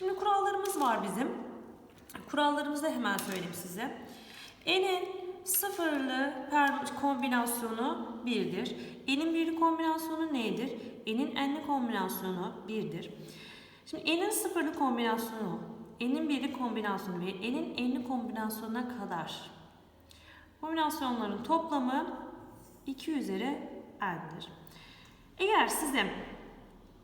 Şimdi kurallarımız var bizim. Kurallarımızı da hemen söyleyeyim size. N'in sıfırlı kombinasyonu 1'dir. N'in birli kombinasyonu nedir? N'in n'li kombinasyonu 1'dir. Şimdi n'in sıfırlı kombinasyonu, n'in birli kombinasyonu ve n'in n'li kombinasyonuna kadar kombinasyonların toplamı 2 üzeri n'dir. Eğer size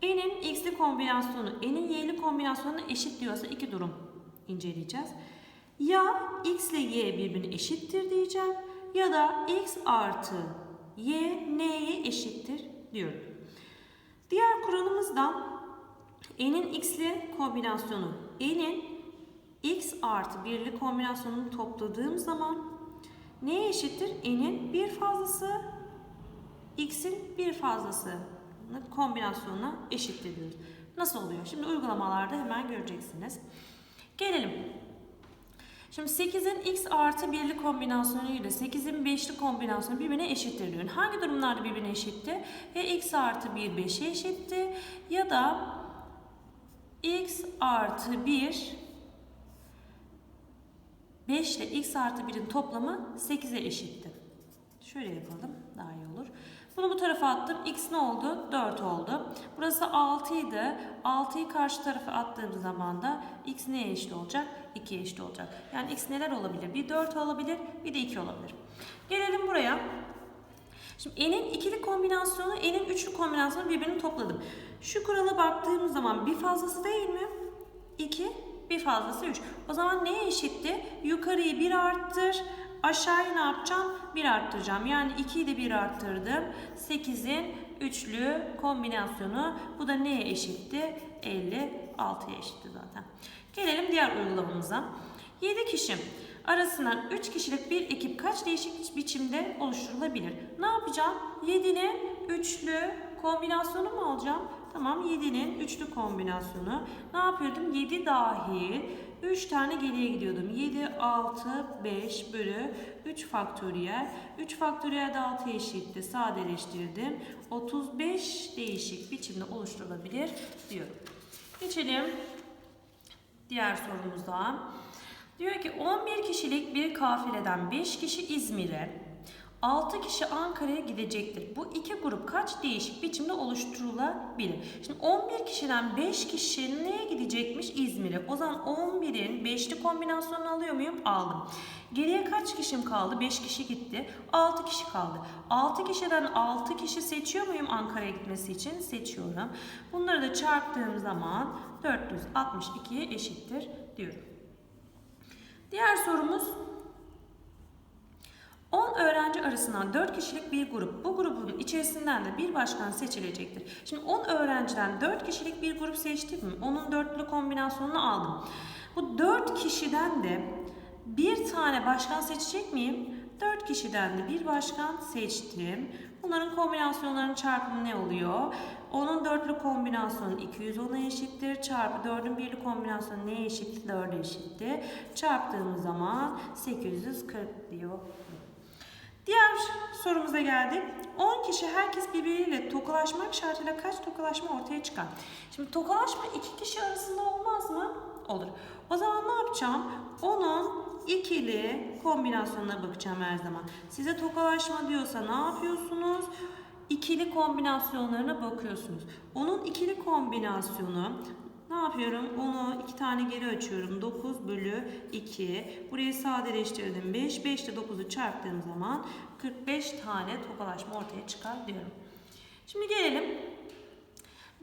n'in x'li kombinasyonu n'in y'li kombinasyonuna eşit diyorsa iki durum inceleyeceğiz. Ya x ile y birbirine eşittir diyeceğim ya da x artı y n'ye eşittir diyorum. Diğer kuralımızdan n'in x'li kombinasyonu n'in x artı 1'li kombinasyonunu topladığım zaman neye eşittir? n'in bir fazlası x'in bir fazlası kombinasyonuna eşittir diyoruz. Nasıl oluyor? Şimdi uygulamalarda hemen göreceksiniz. Gelelim. Şimdi 8'in x artı 1'li kombinasyonu ile 8'in 5'li kombinasyonu birbirine eşittir diyor. Hangi durumlarda birbirine eşitti? Ya x artı 1 5'e eşitti ya da x artı 1 5 ile x artı 1'in toplamı 8'e eşitti. Şöyle yapalım daha iyi olur. Bunu bu tarafa attım. X ne oldu? 4 oldu. Burası 6 idi. 6'yı karşı tarafa attığım zaman da x neye eşit olacak? 2'ye eşit olacak. Yani x neler olabilir? Bir 4 olabilir, bir de 2 olabilir. Gelelim buraya. Şimdi n'in ikili kombinasyonu, n'in üçlü kombinasyonu birbirini topladım. Şu kurala baktığımız zaman bir fazlası değil mi? 2, bir fazlası 3. O zaman neye eşitti? Yukarıyı 1 arttır, aşağıyı ne yapacağım? 1 arttıracağım. Yani 2'yi de 1 arttırdım. 8'in üçlü kombinasyonu. Bu da neye eşitti? 56'ya eşitti zaten. Gelelim diğer uygulamamıza. 7 kişi arasından 3 kişilik bir ekip kaç değişik biçimde oluşturulabilir? Ne yapacağım? 7'nin üçlü kombinasyonu mu alacağım? Tamam 7'nin üçlü kombinasyonu. Ne yapıyordum? 7 dahil 3 tane geriye gidiyordum. 7, 6, 5 bölü 3 faktöriyel. 3 faktöriyel de 6 eşitti. Sadeleştirdim. 35 değişik biçimde oluşturulabilir diyorum. Geçelim diğer sorumuza. Diyor ki 11 kişilik bir kafileden 5 kişi İzmir'e, 6 kişi Ankara'ya gidecektir. Bu iki grup kaç değişik biçimde oluşturulabilir? Şimdi 11 kişiden 5 kişi neye gidecekmiş? İzmir'e. O zaman 11'in 5'li kombinasyonunu alıyor muyum? Aldım. Geriye kaç kişim kaldı? 5 kişi gitti. 6 kişi kaldı. 6 kişiden 6 kişi seçiyor muyum Ankara'ya gitmesi için? Seçiyorum. Bunları da çarptığım zaman 462'ye eşittir diyorum. Diğer sorumuz 10 öğrenci arasından 4 kişilik bir grup. Bu grubun içerisinden de bir başkan seçilecektir. Şimdi 10 öğrenciden 4 kişilik bir grup seçtik mi? Onun dörtlü kombinasyonunu aldım. Bu 4 kişiden de bir tane başkan seçecek miyim? 4 kişiden de bir başkan seçtim. Bunların kombinasyonlarının çarpımı ne oluyor? Onun dörtlü kombinasyonu 210'a eşittir. Çarpı 4'ün birli kombinasyonu neye eşittir? 4'e eşittir. Çarptığımız zaman 840 diyor. Diğer sorumuza geldik. 10 kişi herkes birbiriyle tokalaşmak şartıyla kaç tokalaşma ortaya çıkar? Şimdi tokalaşma iki kişi arasında olmaz mı? Olur. O zaman ne yapacağım? Onun ikili kombinasyonuna bakacağım her zaman. Size tokalaşma diyorsa ne yapıyorsunuz? İkili kombinasyonlarına bakıyorsunuz. Onun ikili kombinasyonu ne yapıyorum? Onu iki tane geri açıyorum. 9 bölü 2. Burayı sadeleştirdim. 5. 5 ile 9'u çarptığım zaman 45 tane tokalaşma ortaya çıkar diyorum. Şimdi gelelim.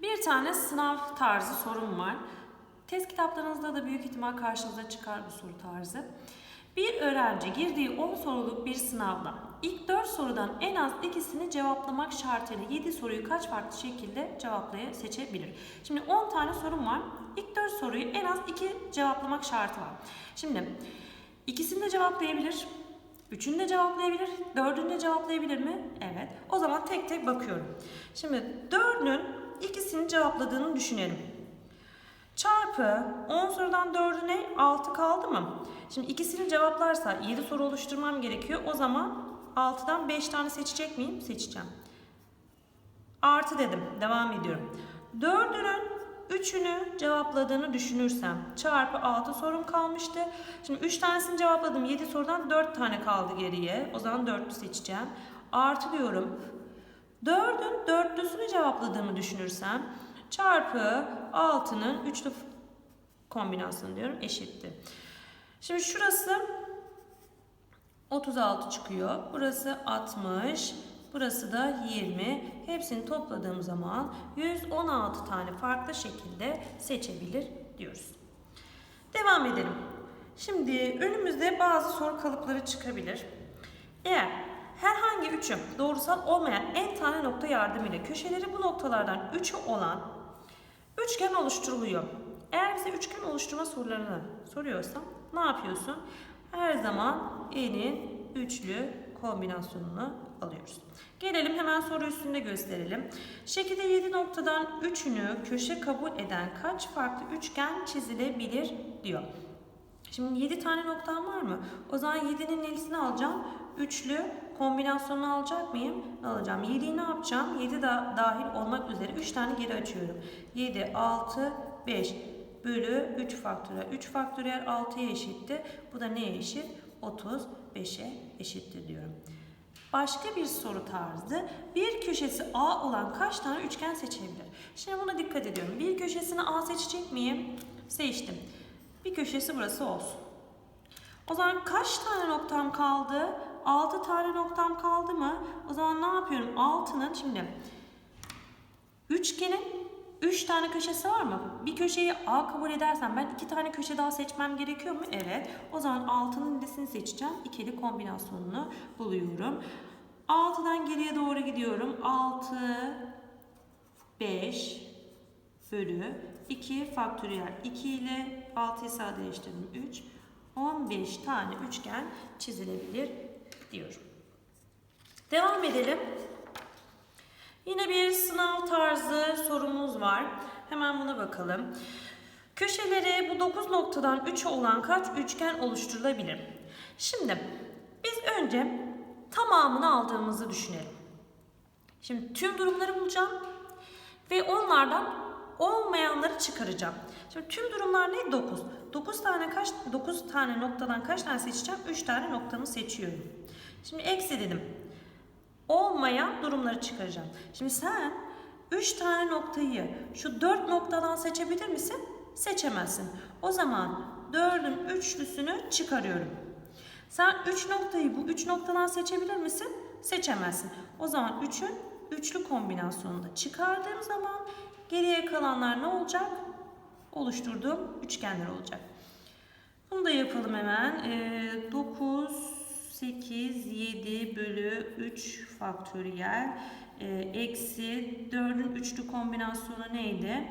Bir tane sınav tarzı sorum var. Test kitaplarınızda da büyük ihtimal karşınıza çıkar bu soru tarzı. Bir öğrenci girdiği 10 soruluk bir sınavda ilk 4 sorudan en az ikisini cevaplamak şartıyla 7 soruyu kaç farklı şekilde cevaplaya seçebilir? Şimdi 10 tane sorum var. İlk 4 soruyu en az 2 cevaplamak şartı var. Şimdi ikisini de cevaplayabilir. Üçünü de cevaplayabilir. Dördünü de cevaplayabilir mi? Evet. O zaman tek tek bakıyorum. Şimdi dördünün ikisini cevapladığını düşünelim. Çarpı 10 sorudan 4'üne 6 kaldı mı? Şimdi ikisini cevaplarsa 7 soru oluşturmam gerekiyor. O zaman 6'dan 5 tane seçecek miyim? Seçeceğim. Artı dedim. Devam ediyorum. 4'ünün üçünü cevapladığını düşünürsem çarpı 6 sorum kalmıştı. Şimdi 3 tanesini cevapladım. 7 sorudan 4 tane kaldı geriye. O zaman 4'lü seçeceğim. Artı diyorum. 4'ün dörtlüsünü cevapladığımı düşünürsem çarpı 6'nın üçlü kombinasyonu diyorum eşitti. Şimdi şurası 36 çıkıyor. Burası 60. Burası da 20. Hepsini topladığım zaman 116 tane farklı şekilde seçebilir diyoruz. Devam edelim. Şimdi önümüzde bazı soru kalıpları çıkabilir. Eğer herhangi üçü doğrusal olmayan en tane nokta yardımıyla köşeleri bu noktalardan üçü olan üçgen oluşturuluyor. Eğer bize üçgen oluşturma sorularını soruyorsa ne yapıyorsun? Her zaman enin üçlü kombinasyonunu alıyoruz. Gelelim hemen soru üstünde gösterelim. Şekilde 7 noktadan 3'ünü köşe kabul eden kaç farklı üçgen çizilebilir diyor. Şimdi 7 tane noktam var mı? O zaman 7'nin nelisini alacağım? Üçlü kombinasyonunu alacak mıyım? Alacağım. 7'yi ne yapacağım? 7 da dahil olmak üzere 3 tane geri açıyorum. 7, 6, 5 bölü 3 faktöriyel. 3 faktöriyel 6'ya eşitti. Bu da neye eşit? 35'e eşittir diyorum. Başka bir soru tarzı. Bir köşesi A olan kaç tane üçgen seçebilir? Şimdi buna dikkat ediyorum. Bir köşesini A seçecek miyim? Seçtim. Bir köşesi burası olsun. O zaman kaç tane noktam kaldı? 6 tane noktam kaldı mı? O zaman ne yapıyorum? 6'nın şimdi üçgenin 3 tane köşesi var mı? Bir köşeyi A kabul edersem ben 2 tane köşe daha seçmem gerekiyor mu? Evet. O zaman 6'nın nesini seçeceğim? İkili kombinasyonunu buluyorum. 6'dan geriye doğru gidiyorum. 6 5 bölü 2 faktöriyel 2 ile 6'yı sadeleştirdim 3. 15 tane üçgen çizilebilir diyorum. Devam edelim. Yine bir sınav tarzı sorumuz var. Hemen buna bakalım. Köşeleri bu 9 noktadan 3'ü olan kaç üçgen oluşturulabilir? Şimdi biz önce tamamını aldığımızı düşünelim. Şimdi tüm durumları bulacağım ve onlardan olmayanları çıkaracağım. Şimdi tüm durumlar ne? 9. 9 tane kaç 9 tane noktadan kaç tane seçeceğim? 3 tane noktamı seçiyorum. Şimdi eksi dedim. Olmayan durumları çıkaracağım. Şimdi sen 3 tane noktayı şu 4 noktadan seçebilir misin? Seçemezsin. O zaman 4'ün üçlüsünü çıkarıyorum. Sen 3 noktayı bu 3 noktadan seçebilir misin? Seçemezsin. O zaman 3'ün üçlü kombinasyonunu da çıkardığım zaman geriye kalanlar ne olacak? Oluşturduğum üçgenler olacak. Bunu da yapalım hemen. Ee, 9, 8, 7 bölü 3 faktöriyel e, eksi 4'ün üçlü kombinasyonu neydi?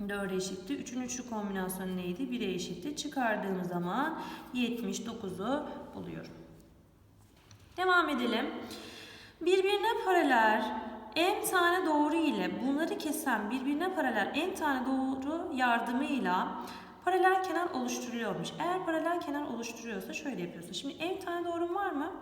4'e eşitti. 3'ün üçlü kombinasyonu neydi? 1'e eşitti. Çıkardığım zaman 79'u buluyorum. Devam edelim. Birbirine paralel n tane doğru ile bunları kesen birbirine paralel n tane doğru yardımıyla paralel kenar oluşturuyormuş. Eğer paralel kenar oluşturuyorsa şöyle yapıyorsun. Şimdi n tane doğrum var mı?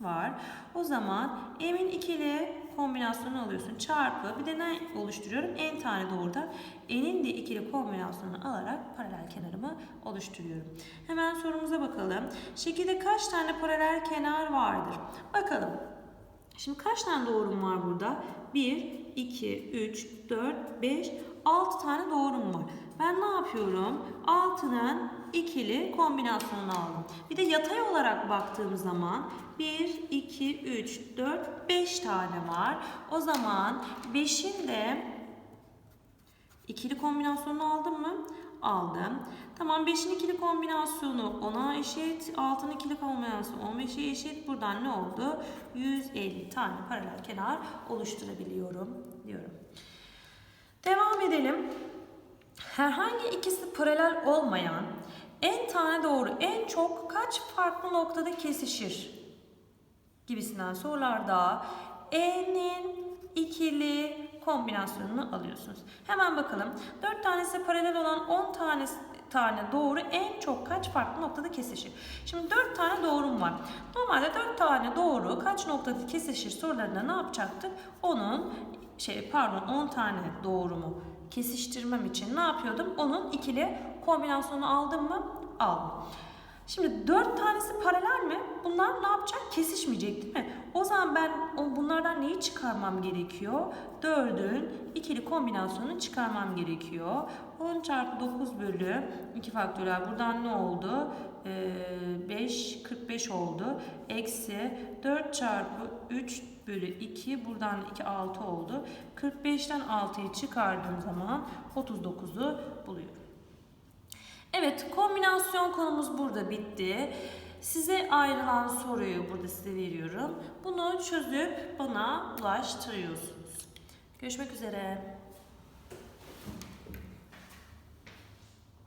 Var. O zaman m'in ikili kombinasyonu alıyorsun. Çarpı bir de ne oluşturuyorum? n tane doğrudan n'in de ikili kombinasyonunu alarak paralel kenarımı oluşturuyorum. Hemen sorumuza bakalım. Şekilde kaç tane paralel kenar vardır? Bakalım. Şimdi kaç tane doğrum var burada? 1, 2, 3, 4, 5, 6 tane doğrum var. Ben ne yapıyorum? 6'nın ikili kombinasyonunu aldım. Bir de yatay olarak baktığım zaman 1, 2, 3, 4, 5 tane var. O zaman 5'in de ikili kombinasyonunu aldım mı? Aldım. Tamam 5'in ikili kombinasyonu 10'a eşit. 6'nın ikili kombinasyonu 15'e eşit. Buradan ne oldu? 150 tane paralel kenar oluşturabiliyorum diyorum. Devam edelim. Herhangi ikisi paralel olmayan en tane doğru en çok kaç farklı noktada kesişir? Gibisinden sorularda n'in ikili kombinasyonunu alıyorsunuz. Hemen bakalım. 4 tanesi paralel olan 10 tane tane doğru en çok kaç farklı noktada kesişir? Şimdi 4 tane doğrum var. Normalde 4 tane doğru kaç noktada kesişir sorularında ne yapacaktık? Onun şey pardon 10 tane doğrumu kesiştirmem için ne yapıyordum? Onun ikili kombinasyonunu aldım mı? Aldım. Şimdi dört tanesi paralel mi? Bunlar ne yapacak? Kesişmeyecek değil mi? Zaman ben bunlardan neyi çıkarmam gerekiyor? 4'ün ikili kombinasyonunu çıkarmam gerekiyor. 10 çarpı 9 bölü 2 faktöriyel. Buradan ne oldu? Ee, 5, 45 oldu. Eksi 4 çarpı 3 bölü 2. Buradan 2, 6 oldu. 45'ten 6'yı çıkardığım zaman 39'u buluyorum. Evet, kombinasyon konumuz burada bitti. Size ayrılan soruyu burada size veriyorum. Bunu çözüp bana ulaştırıyorsunuz. Görüşmek üzere.